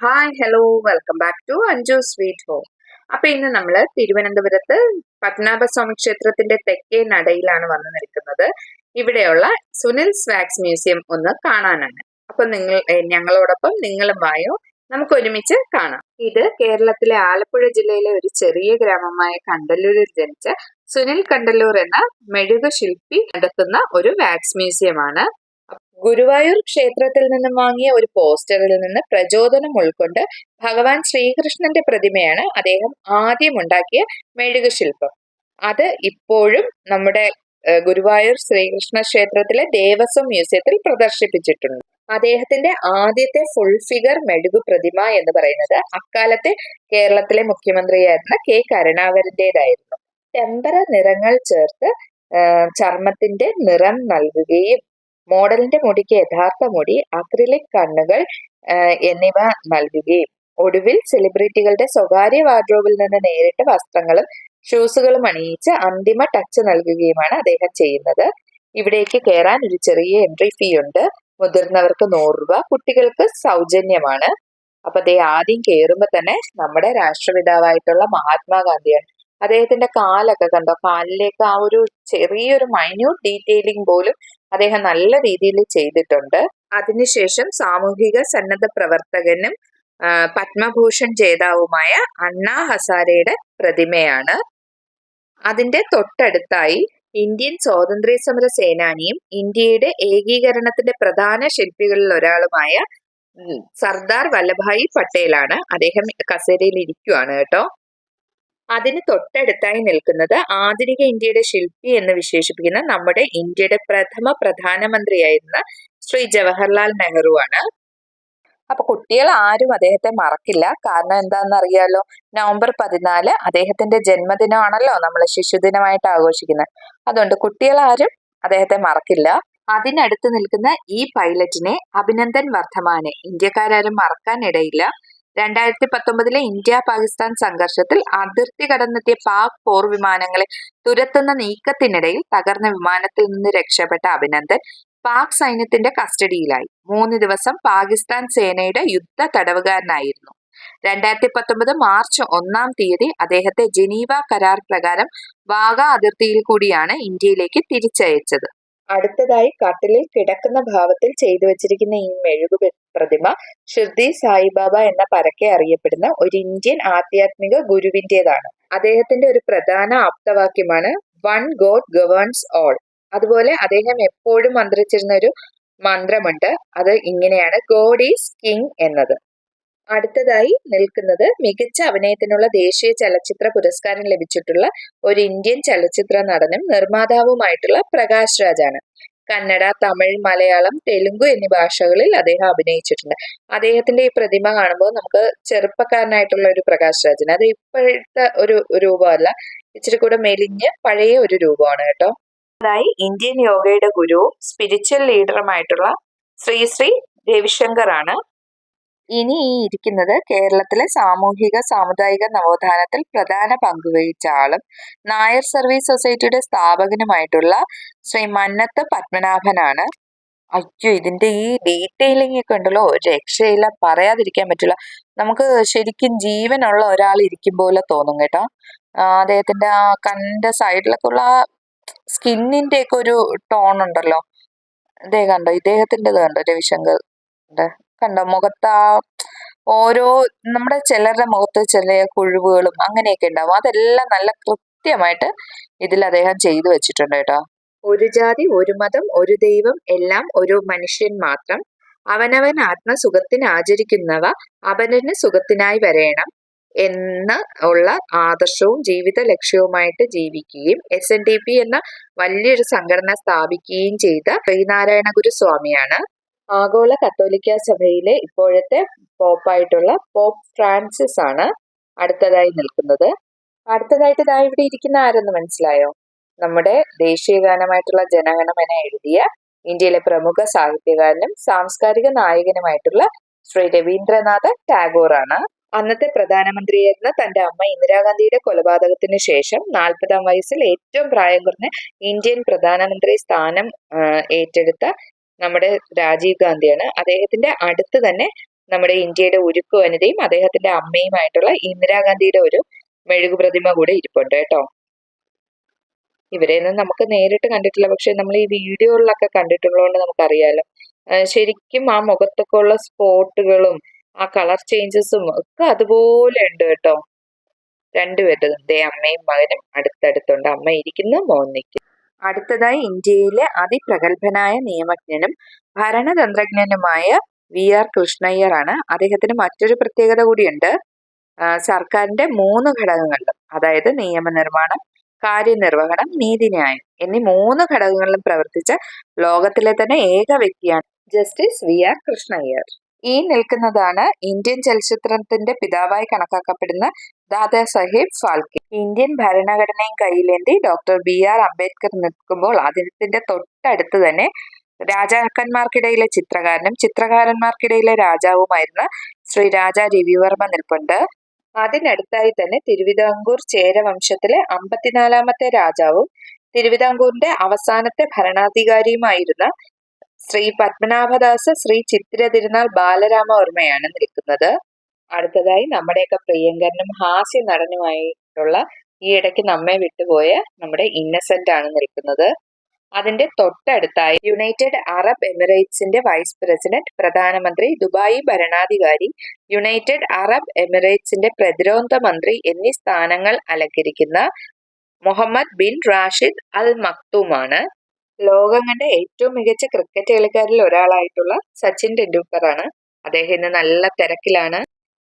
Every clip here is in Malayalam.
Hi hello welcome back to Anju sweet home അപ്പൊ ഇന്ന് നമ്മൾ തിരുവനന്തപുരത്ത് പത്മനാഭസ്വാമി ക്ഷേത്രത്തിന്റെ തെക്കേ നടയിലാണ് വന്നു നിൽക്കുന്നത്. ഇവിടെയുള്ള സുനിൽ സ്വാക്സ് മ്യൂസിയം ഒന്ന് കാണാനാണ്. അപ്പൊ നിങ്ങൾ ഞങ്ങളോടൊപ്പം നിങ്ങളും വായോ? നമുക്ക് ഒരുമിച്ച് കാണാം. ഇത് കേരളത്തിലെ ആലപ്പുഴ ജില്ലയിലെ ഒരു ചെറിയ ഗ്രാമമായ കണ്ടല്ലൂരിൽ ജനിച്ച സുനിൽ കണ്ടല്ലൂർ എന്ന മെഴുകു ശില്പി നടത്തുന്ന ഒരു വാക്സ് മ്യൂസിയമാണ്. ഗുരുവായൂർ ക്ഷേത്രത്തിൽ നിന്നും വാങ്ങിയ ഒരു പോസ്റ്ററിൽ നിന്ന് പ്രചോദനം ഉൾക്കൊണ്ട് ഭഗവാൻ ശ്രീകൃഷ്ണന്റെ പ്രതിമയാണ് അദ്ദേഹം ആദ്യം ഉണ്ടാക്കിയ മെഴുകു ശില്പം. അത് ഇപ്പോഴും നമ്മുടെ ഗുരുവായൂർ ശ്രീകൃഷ്ണ ക്ഷേത്രത്തിലെ ദേവസ്വം മ്യൂസിയത്തിൽ പ്രദർശിപ്പിച്ചിട്ടുണ്ട്. അദ്ദേഹത്തിന്റെ ആദ്യത്തെ ഫുൾ ഫിഗർ മെഴുകു പ്രതിമ എന്ന് പറയുന്നത് അക്കാലത്തെ കേരളത്തിലെ മുഖ്യമന്ത്രിയായിരുന്ന കെ. കരുണാകരന്റേതായിരുന്നു. ടെമ്പറ നിറങ്ങൾ ചേർത്ത് ചർമ്മത്തിന്റെ നിറം നൽകുകയും മോഡലിന്റെ മുടിക്ക് യഥാർത്ഥ മുടി അക്രിലിക് കണ്ണുകൾ എന്നിവ നൽകുകയും ഒടുവിൽ സെലിബ്രിറ്റികളുടെ സ്വകാര്യ വാർഡ്രോബിൽ നിന്ന് നേരിട്ട് വസ്ത്രങ്ങളും ഷൂസുകളും അണിയിച്ച് അന്തിമ ടച്ച് നൽകുകയുമാണ് അദ്ദേഹം ചെയ്യുന്നത്. ഇവിടേക്ക് കയറാൻ ഒരു ചെറിയ എൻട്രി ഫീ ഉണ്ട്. മുതിർന്നവർക്ക് നൂറ് രൂപ കുട്ടികൾക്ക് സൗജന്യമാണ്. അപ്പൊ ദേ ആദ്യം കയറുമ്പോൾ തന്നെ നമ്മുടെ രാഷ്ട്രപിതാവായിട്ടുള്ള മഹാത്മാഗാന്ധിയാണ് അദ്ദേഹത്തിന്റെ കാലൊക്കെ കണ്ടോ? കാലിലേക്ക് ആ ഒരു ചെറിയൊരു മൈന്യൂട്ട് ഡീറ്റെയിലിംഗ് പോലും അദ്ദേഹം നല്ല രീതിയിൽ ചെയ്തിട്ടുണ്ട്. അതിനുശേഷം സാമൂഹിക സന്നദ്ധ പ്രവർത്തകനും പത്മഭൂഷൺ ജേതാവുമായ അണ്ണാ ഹസാരയുടെ പ്രതിമയാണ്. അതിന്റെ തൊട്ടടുത്തായി ഇന്ത്യൻ സ്വാതന്ത്ര്യ സമര സേനാനിയും ഇന്ത്യയുടെ ഏകീകരണത്തിന്റെ പ്രധാന ശില്പികളിൽ ഒരാളുമായ സർദാർ വല്ലഭായി പട്ടേലാണ് അദ്ദേഹം കസേരയിൽ ഇരിക്കുവാണ് കേട്ടോ. അതിന് തൊട്ടടുത്തായി നിൽക്കുന്നത് ആധുനിക ഇന്ത്യയുടെ ശില്പി എന്ന് വിശേഷിപ്പിക്കുന്ന നമ്മുടെ ഇന്ത്യയുടെ പ്രഥമ പ്രധാനമന്ത്രിയായിരുന്ന ശ്രീ ജവഹർലാൽ നെഹ്റു ആണ്. അപ്പൊ കുട്ടികൾ ആരും അദ്ദേഹത്തെ മറക്കില്ല. കാരണം എന്താണെന്ന് അറിയാലോ? നവംബർ പതിനാല് അദ്ദേഹത്തിന്റെ ജന്മദിനമാണല്ലോ നമ്മൾ ശിശുദിനമായിട്ട് ആഘോഷിക്കുന്നത്. അതുകൊണ്ട് കുട്ടികൾ ആരും അദ്ദേഹത്തെ മറക്കില്ല. അതിനടുത്ത് നിൽക്കുന്ന ഈ പൈലറ്റിനെ അഭിനന്ദൻ വർദ്ധമാനെ. ഇന്ത്യക്കാരും മറക്കാൻ ഇടയില്ല. രണ്ടായിരത്തി പത്തൊമ്പതിലെ ഇന്ത്യ പാകിസ്ഥാൻ സംഘർഷത്തിൽ അതിർത്തി കടന്നെത്തിയ പാക് പോർ വിമാനങ്ങളെ തുരത്തുന്ന നീക്കത്തിനിടയിൽ തകർന്ന വിമാനത്തിൽ നിന്ന് രക്ഷപ്പെട്ട അഭിനന്ദൻ പാക് സൈന്യത്തിന്റെ കസ്റ്റഡിയിലായി. മൂന്ന് ദിവസം പാകിസ്ഥാൻ സേനയുടെ യുദ്ധ തടവുകാരനായിരുന്നു. രണ്ടായിരത്തി പത്തൊമ്പത് മാർച്ച് ഒന്നാം തീയതി അദ്ദേഹത്തെ ജനീവ കരാർ പ്രകാരം വാഗ അതിർത്തിയിൽ കൂടിയാണ് ഇന്ത്യയിലേക്ക് തിരിച്ചയച്ചത്. അടുത്തതായി കട്ടിലിൽ കിടക്കുന്ന ഭാവത്തിൽ ചെയ്തു വെച്ചിരിക്കുന്ന ഈ മെഴുകു പ്രതിമ ഷിർദി സായിബാബ എന്ന പരക്കെ അറിയപ്പെടുന്ന ഒരു ഇന്ത്യൻ ആധ്യാത്മിക ഗുരുവിന്റേതാണ്. അദ്ദേഹത്തിന്റെ ഒരു പ്രധാന ആപ്തവാക്യമാണ് വൺ ഗോഡ് ഗവേൺസ് ഓൾ അതുപോലെ അദ്ദേഹം എപ്പോഴും മന്ത്രിച്ചിരുന്ന ഒരു മന്ത്രമുണ്ട്. അത് ഇങ്ങനെയാണ് ഗോഡ് ഈസ് കിങ് എന്നത്. അടുത്തതായി നിൽക്കുന്നത് മികച്ച അഭിനയത്തിനുള്ള ദേശീയ ചലച്ചിത്ര പുരസ്കാരം ലഭിച്ചിട്ടുള്ള ഒരു ഇന്ത്യൻ ചലച്ചിത്ര നടനും നിർമ്മാതാവുമായിട്ടുള്ള പ്രകാശ് രാജാണ്. കന്നഡ തമിഴ് മലയാളം തെലുങ്ക് എന്നീ ഭാഷകളിൽ അദ്ദേഹം അഭിനയിച്ചിട്ടുണ്ട്. അദ്ദേഹത്തിന്റെ ഈ പ്രതിമ കാണുമ്പോൾ നമുക്ക് ചെറുപ്പക്കാരനായിട്ടുള്ള ഒരു പ്രകാശ് രാജൻ. അത് ഇപ്പോഴത്തെ ഒരു രൂപമല്ല ഇച്ചിരി കൂടെ മെലിഞ്ഞ് പഴയ ഒരു രൂപമാണ് കേട്ടോ. അതായി ഇന്ത്യൻ യോഗയുടെ ഗുരു സ്പിരിച്വൽ ലീഡറുമായിട്ടുള്ള ശ്രീ ശ്രീ രവിശങ്കർ ആണ് ഇനി ഈ ഇരിക്കുന്നത് കേരളത്തിലെ സാമൂഹിക സാമുദായിക നവോത്ഥാനത്തിൽ പ്രധാന പങ്കുവഹിച്ച ആളും നായർ സർവീസ് സൊസൈറ്റിയുടെ സ്ഥാപകനുമായിട്ടുള്ള ശ്രീ മന്നത്ത് പത്മനാഭനാണ്. അയ്യോ ഇതിന്റെ ഈ ഡീറ്റെയിലിംഗ് ഒക്കെ ഉണ്ടല്ലോ. രക്ഷയില്ല പറയാതിരിക്കാൻ പറ്റില്ല. നമുക്ക് ശരിക്കും ജീവനുള്ള ഒരാൾ ഇരിക്കും പോലെ തോന്നും കേട്ടോ. അദ്ദേഹത്തിന്റെ ആ കണ്ണിന്റെ സൈഡിലൊക്കെ ഉള്ള സ്കിന്നിന്റെ ഒക്കെ ഒരു ടോൺ ഉണ്ടല്ലോ. ഇതേ കണ്ടോ? ഇദ്ദേഹത്തിന്റെത് കണ്ടോ? രവിശങ്കർ കണ്ടോ? മുഖത്ത് ആ ഓരോ നമ്മുടെ ചിലരുടെ മുഖത്ത് ചില കുഴിവുകളും അങ്ങനെയൊക്കെ ഉണ്ടാവും. അതെല്ലാം നല്ല കൃത്യമായിട്ട് ഇതിൽ അദ്ദേഹം ചെയ്തു വെച്ചിട്ടുണ്ട് കേട്ടോ. ഒരു ജാതി ഒരു മതം ഒരു ദൈവം എല്ലാം ഒരു മനുഷ്യൻ മാത്രം. അവനവൻ ആത്മസുഖത്തിന് ആചരിക്കുന്നവ അവനന് സുഖത്തിനായി വരേണം എന്ന് ഉള്ള ആദർശവും ജീവിത ലക്ഷ്യവുമായിട്ട് ജീവിക്കുകയും എസ് എൻ ഡി പി എന്ന വലിയൊരു സംഘടന സ്ഥാപിക്കുകയും ചെയ്ത ശ്രീനാരായണ ഗുരു സ്വാമിയാണ് ആഗോള കത്തോലിക്ക സഭയിലെ ഇപ്പോഴത്തെ പോപ്പായിട്ടുള്ള പോപ്പ് ഫ്രാൻസിസ് ആണ് അടുത്തതായി നിൽക്കുന്നത്. അടുത്തതായിട്ട് ഇതാ ഇവിടെ ഇരിക്കുന്ന ആരെന്ന് മനസ്സിലായോ? നമ്മുടെ ദേശീയ ഗാനമായിട്ടുള്ള ജനഗണമന എഴുതിയ ഇന്ത്യയിലെ പ്രമുഖ സാഹിത്യകാരനും സാംസ്കാരിക നായകനുമായിട്ടുള്ള ശ്രീ രവീന്ദ്രനാഥ ടാഗോർ ആണ്. അന്നത്തെ പ്രധാനമന്ത്രിയായിരുന്ന തന്റെ അമ്മ ഇന്ദിരാഗാന്ധിയുടെ കൊലപാതകത്തിന് ശേഷം നാൽപ്പതാം വയസ്സിൽ ഏറ്റവും പ്രായം കുറഞ്ഞ ഇന്ത്യൻ പ്രധാനമന്ത്രി സ്ഥാനം ഏറ്റെടുത്ത നമ്മുടെ രാജീവ് ഗാന്ധിയാണ്. അദ്ദേഹത്തിന്റെ അടുത്ത് തന്നെ നമ്മുടെ ഇന്ത്യയുടെ ഉരുക്കു വനിതയും അദ്ദേഹത്തിന്റെ അമ്മയുമായിട്ടുള്ള ഇന്ദിരാഗാന്ധിയുടെ ഒരു മെഴുകു പ്രതിമ കൂടെ ഇരിപ്പുണ്ട് കേട്ടോ. ഇവരെയൊന്നും നമുക്ക് നേരിട്ട് കണ്ടിട്ടില്ല. പക്ഷെ നമ്മൾ ഈ വീഡിയോകളിലൊക്കെ കണ്ടിട്ടുള്ളതുകൊണ്ട് നമുക്കറിയാലോ. ശരിക്കും ആ മുഖത്തൊക്കെ ഉള്ള സ്പോട്ടുകളും ആ കളർ ചേഞ്ചസും ഒക്കെ അതുപോലെ ഉണ്ട് കേട്ടോ. രണ്ടുപേരും ദേ അമ്മയും മകനും അടുത്തടുത്തുണ്ട്. അമ്മ ഇരിക്കുന്നു മോൻ നിൽക്കുന്നു. അടുത്തതായി ഇന്ത്യയിലെ അതിപ്രഗത്ഭനായ നിയമജ്ഞനും ഭരണതന്ത്രജ്ഞനുമായ വി ആർ കൃഷ്ണയ്യർ ആണ് അദ്ദേഹത്തിന് മറ്റൊരു പ്രത്യേകത കൂടിയുണ്ട്. സർക്കാരിന്റെ മൂന്ന് ഘടകങ്ങളിലും അതായത് നിയമനിർമ്മാണം കാര്യനിർവഹണം നീതിന്യായം എന്നീ മൂന്ന് ഘടകങ്ങളിലും പ്രവർത്തിച്ച ലോകത്തിലെ തന്നെ ഏക വ്യക്തിയാണ് ജസ്റ്റിസ് വി ആർ കൃഷ്ണയ്യർ. ഈ നിൽക്കുന്നതാണ് ഇന്ത്യൻ ചലച്ചിത്രത്തിന്റെ പിതാവായി കണക്കാക്കപ്പെടുന്ന ദാദാ സാഹിബ് ഫാൽക്കെ. ഇന്ത്യൻ ഭരണഘടനയും കയ്യിലേന്തി ഡോക്ടർ ബി ആർ അംബേദ്കർ നിൽക്കുമ്പോൾ അദ്ദേഹത്തിന്റെ തൊട്ടടുത്ത് തന്നെ രാജാക്കന്മാർക്കിടയിലെ ചിത്രകാരനും ചിത്രകാരന്മാർക്കിടയിലെ രാജാവുമായിരുന്ന ശ്രീ രാജ രവിവർമ്മ നിൽപ്പുണ്ട്. അതിനടുത്തായി തന്നെ തിരുവിതാംകൂർ ചേരവംശത്തിലെ അമ്പത്തിനാലാമത്തെ രാജാവും തിരുവിതാംകൂറിന്റെ അവസാനത്തെ ഭരണാധികാരിയുമായിരുന്ന ശ്രീ പത്മനാഭദാസ് ശ്രീ ചിത്തിര തിരുനാൾ ബാലരാമവർമ്മയാണ് നിൽക്കുന്നത്. അടുത്തതായി നമ്മുടെയൊക്കെ പ്രിയങ്കരനും ഹാസ്യ നടനുമായിട്ടുള്ള ഈ ഇടയ്ക്ക് നമ്മെ വിട്ടുപോയ നമ്മുടെ ഇന്നസെന്റ് ആണ് നിൽക്കുന്നത്. അതിന്റെ തൊട്ടടുത്തായി യുണൈറ്റഡ് അറബ് എമിറേറ്റ്സിന്റെ വൈസ് പ്രസിഡന്റ് പ്രധാനമന്ത്രി ദുബായി ഭരണാധികാരി യുണൈറ്റഡ് അറബ് എമിറേറ്റ്സിന്റെ പ്രതിരോധ മന്ത്രി എന്നീ സ്ഥാനങ്ങൾ അലങ്കരിക്കുന്ന മുഹമ്മദ് ബിൻ റാഷിദ് അൽ മക്തൂമാണ് ലോകം കണ്ട ഏറ്റവും മികച്ച ക്രിക്കറ്റ് കളിക്കാരിൽ ഒരാളായിട്ടുള്ള സച്ചിൻ ടെണ്ടുൽക്കർ ആണ് അദ്ദേഹം ഇന്ന് നല്ല തിരക്കിലാണ്.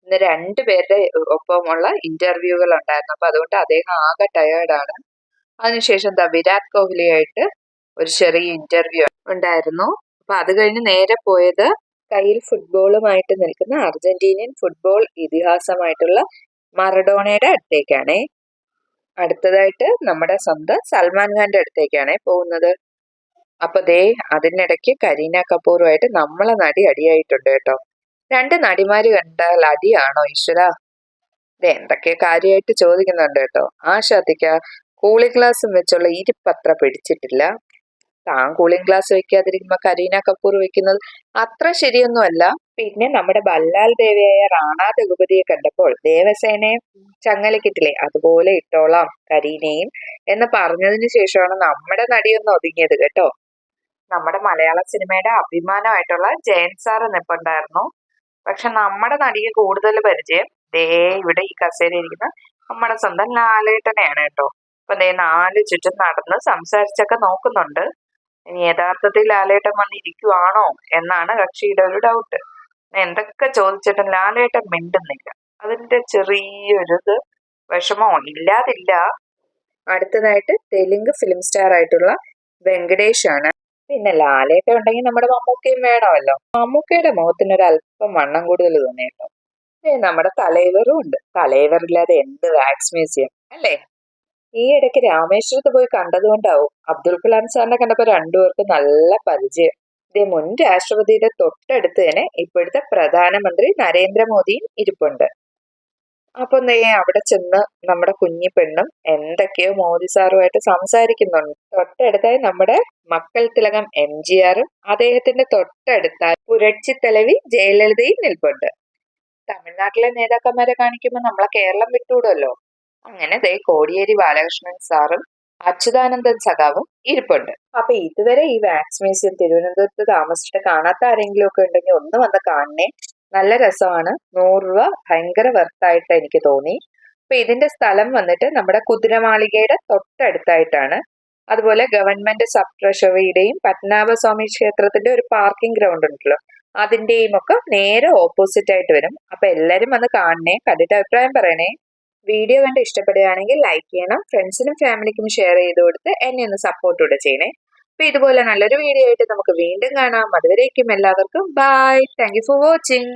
ഇന്ന് രണ്ടുപേരുടെ ഒപ്പമുള്ള ഇന്റർവ്യൂകൾ ഉണ്ടായിരുന്നു അപ്പൊ അതുകൊണ്ട് അദ്ദേഹം ആകെ ടയേർഡാണ് അതിനുശേഷം എന്താ വിരാട് കോഹ്ലിയായിട്ട് ഒരു ചെറിയ ഇന്റർവ്യൂ ഉണ്ടായിരുന്നു. അപ്പൊ അത് കഴിഞ്ഞ് നേരെ പോയത് കയ്യിൽ ഫുട്ബോളുമായിട്ട് നിൽക്കുന്ന അർജന്റീനിയൻ ഫുട്ബോൾ ഇതിഹാസമായിട്ടുള്ള മറഡോണയുടെ അടുത്തേക്കാണേ. അടുത്തതായിട്ട് നമ്മുടെ സ്വന്തം സൽമാൻ ഖാന്റെ അടുത്തേക്കാണേ പോകുന്നത്. അപ്പൊ ദേ അതിനിടയ്ക്ക് കരീന കപൂറുമായിട്ട് നമ്മളെ നടി അടിയായിട്ടുണ്ട് കേട്ടോ. രണ്ട് നടിമാര് കണ്ടാൽ അടിയാണോ ഈശ്വര? ദേ എന്തൊക്കെ കാര്യമായിട്ട് ചോദിക്കുന്നുണ്ട് കേട്ടോ. ആ ശ്രദ്ധിക്ക കൂളിംഗ് ഗ്ലാസ്സും വെച്ചുള്ള ഇരിപ്പത്ര പിടിച്ചിട്ടില്ല. താൻ കൂളിംഗ് ഗ്ലാസ് വെക്കാതിരിക്കുമ്പോ കരീന കപൂർ വെക്കുന്നത് അത്ര ശരിയൊന്നുമല്ല. പിന്നെ നമ്മുടെ ബല്ലാൽ ദേവിയായ റാണാ രഘുപതിയെ കണ്ടപ്പോൾ ദേവസേനയെ ചങ്ങലക്കിട്ടില്ലേ അതുപോലെ ഇട്ടോളാം കരീനയും എന്ന് പറഞ്ഞതിന് ശേഷമാണ് നമ്മുടെ നടിയൊന്ന് ഒതുങ്ങിയത് കേട്ടോ. നമ്മുടെ മലയാള സിനിമയുടെ അഭിമാനമായിട്ടുള്ള ജയൻ സാർ നിപ്പുണ്ടായിരുന്നു പക്ഷെ നമ്മുടെ നടിയെ കൂടുതൽ പരിചയം ദേ ഇവിടെ ഈ കസേരയിൽ ഇരിക്കുന്ന നമ്മുടെ സ്വന്തം ലാലേട്ടനെയാണ് കേട്ടോ. അപ്പൊ ദേ നാല് ചുറ്റും നടന്ന് സംസാരിച്ചൊക്കെ നോക്കുന്നുണ്ട്. ഇനി യഥാർത്ഥത്തിൽ ലാലേട്ടൻ വന്നിരിക്കുവാണോ എന്നാണ് കക്ഷിയുടെ ഒരു ഡൗട്ട് എന്തൊക്കെ ചോദിച്ചിട്ടും ലാലേട്ടൻ മിണ്ടുന്നില്ല. അതിന്റെ ചെറിയൊരു ഇത് വിഷമോ ഇല്ലാതില്ല. അടുത്തതായിട്ട് തെലുങ്ക് ഫിലിം സ്റ്റാർ ആയിട്ടുള്ള വെങ്കടേഷ് ആണ് പിന്നെ ലാലേട്ട ഉണ്ടെങ്കിൽ നമ്മുടെ മമ്മൂക്കയും വേണമല്ലോ. മമ്മൂക്കയുടെ മുഖത്തിന് ഒരു അല്പം വണ്ണം കൂടുതൽ തോന്നി ഏ നമ്മുടെ തലൈവറും ഉണ്ട്. തലൈവറില്ലാതെ എന്ത് വാക്സ് മ്യൂസിയം അല്ലേ? ഈ ഇടയ്ക്ക് രാമേശ്വരത്ത് പോയി കണ്ടതുകൊണ്ടാവും അബ്ദുൽ കലാം സാറിനെ കണ്ടപ്പോ രണ്ടുപേർക്കും നല്ല പരിചയം. ഇതേ മുൻ രാഷ്ട്രപതിയുടെ തൊട്ടടുത്ത് തന്നെ ഇപ്പോഴത്തെ പ്രധാനമന്ത്രി നരേന്ദ്രമോദിയും ഇരിപ്പുണ്ട്. അപ്പൊ നേ അവിടെ ചെന്ന് നമ്മുടെ കുഞ്ഞി പെണ്ണും എന്തൊക്കെയോ മോദി സാറുമായിട്ട് സംസാരിക്കുന്നുണ്ട്. തൊട്ടടുത്തായി നമ്മുടെ മക്കൾ തിലകം എം ജി ആറും അദ്ദേഹത്തിന്റെ തൊട്ടടുത്തായി പുരട്ചി തലവി ജയലളിതയും നിൽപ്പുണ്ട്. തമിഴ്നാട്ടിലെ നേതാക്കന്മാരെ കാണിക്കുമ്പോൾ നമ്മളെ കേരളം വിട്ടുവിടുമല്ലോ അങ്ങനെ ദേ കോടിയേരി ബാലകൃഷ്ണൻ സാറും അച്യുതാനന്ദൻ സഖാവും ഇരിപ്പുണ്ട്. അപ്പൊ ഇതുവരെ ഈ വാക്സ് മ്യൂസിയം തിരുവനന്തപുരത്ത് താമസിച്ചിട്ട് കാണാത്ത ആരെങ്കിലും ഒക്കെ ഉണ്ടെങ്കിൽ ഒന്ന് വന്ന് കാണണേ. നല്ല രസമാണ്. നൂറ് രൂപ ഭയങ്കര വെർത്തായിട്ട് എനിക്ക് തോന്നി. അപ്പൊ ഇതിന്റെ സ്ഥലം വന്നിട്ട് നമ്മുടെ കുതിരമാളികയുടെ തൊട്ടടുത്തായിട്ടാണ്. അതുപോലെ ഗവൺമെന്റ് സബ് ട്രഷറിയുടെയും പത്മനാഭസ്വാമി ക്ഷേത്രത്തിന്റെ ഒരു പാർക്കിംഗ് ഗ്രൗണ്ട് ഉണ്ടല്ലോ. അതിന്റെയും ഒക്കെ നേരെ ഓപ്പോസിറ്റ് ആയിട്ട് വരും. അപ്പൊ എല്ലാരും വന്ന് കാണണേ കണ്ടിട്ട് അഭിപ്രായം പറയണേ. വീഡിയോ കണ്ട് ഇഷ്ടപ്പെടുകയാണെങ്കിൽ ലൈക്ക് ചെയ്യണം. ഫ്രണ്ട്സിനും ഫാമിലിക്കും ഷെയർ ചെയ്ത് കൊടുത്ത് എന്നെ ഒന്ന് സപ്പോർട്ട് കൂടെ ചെയ്യണേ. അപ്പൊ ഇതുപോലെ നല്ലൊരു വീഡിയോ ആയിട്ട് നമുക്ക് വീണ്ടും കാണാം. അതുവരേക്കും എല്ലാവർക്കും ബൈ താങ്ക് ഫോർ വാച്ചിങ്